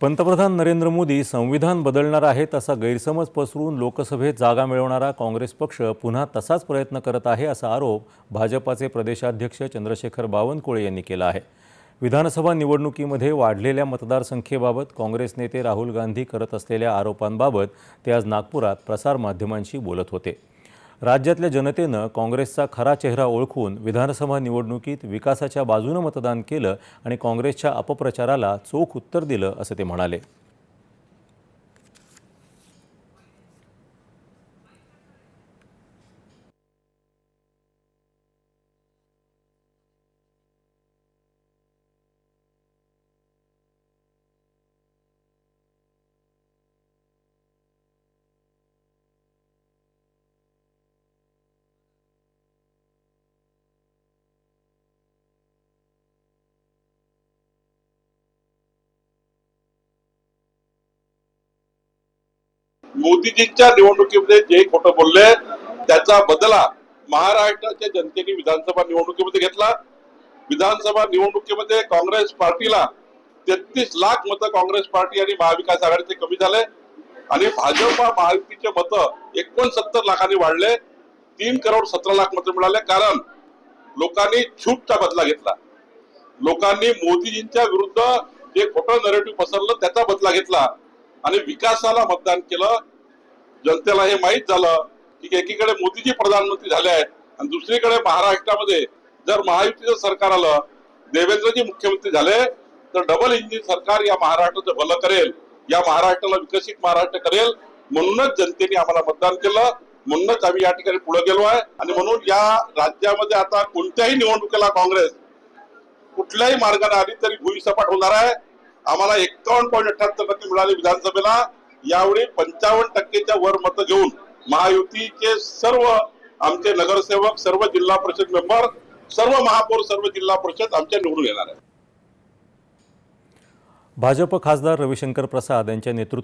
पंतप्रधान नरेंद्र मोदी संविधान बदलणार आहेत असा गैरसमज पसरून लोकसभेत जागा मिळवणारा काँग्रेस पक्ष पुन्हा तसाच प्रयत्न करत आहे असा आरोप भाजपाचे प्रदेशाध्यक्ष चंद्रशेखर बावनकुळे यांनी केला आहे. विधानसभा निवडणुकीमध्ये वाढलेल्या मतदारसंख्येबाबत काँग्रेस नेते राहुल गांधी करत असलेल्या आरोपांबाबत ते आज नागपुरात प्रसारमाध्यमांशी बोलत होते. राज्यातल्या जनतेनं काँग्रेसचा खरा चेहरा ओळखून विधानसभा निवडणुकीत विकासाच्या बाजूनं मतदान केलं आणि काँग्रेसच्या अपप्रचाराला चोख उत्तर दिलं असं ते म्हणाले. मोदीजींच्या निवडणुकीमध्ये जे खोटं बोलले त्याचा बदला महाराष्ट्राच्या जनतेने विधानसभा निवडणुकीमध्ये घेतला. विधानसभा निवडणुकीमध्ये काँग्रेस पार्टीला तेहतीस लाख मतं काँग्रेस पार्टी आणि महाविकास आघाडीचे कमी झाले. आणि भाजपा महायुतीचे मतं एकोणसत्तर लाखांनी वाढले. तीन करोड सतरा लाख मतं मिळाले कारण लोकांनी छूटचा बदला घेतला. लोकांनी मोदीजींच्या विरुद्ध जे खोटं नरेटिव्ह पसरलं त्याचा बदला घेतला. आणि विकासाला मतदान केलं. जनतेला हे माहीत झालं की एकीकडे मोदीजी प्रधानमंत्री झाले आहेत आणि दुसरीकडे महाराष्ट्रामध्ये जर महायुतीचं सरकार आलं देवेंद्रजी मुख्यमंत्री झाले तर डबल इंजिन सरकार या महाराष्ट्राचं भलं करेल या महाराष्ट्राला विकसित महाराष्ट्र करेल म्हणूनच जनतेने आम्हाला मतदान केलं. म्हणूनच आम्ही या ठिकाणी पुढे गेलो आहे. आणि म्हणून या राज्यामध्ये आता कोणत्याही निवडणुकीला काँग्रेस कुठल्याही मार्गाने आली तरी भुईसपाट होणार आहे. आम्हाला एकावन्न पॉईंट अठ्याहत्तर टक्के मिळाले विधानसभेला. यावेळी पंचावन्न टक्केच्या वर मतं घेऊन महायुतीचे सर्व आमचे नगरसेवक सर्व जिल्हा परिषद मेंबर सर्व महापौर सर्व जिल्हा परिषद आमच्या निवडून येणार आहे भाजप खासदार रविशंकर प्रसाद यांच्या नेतृत्व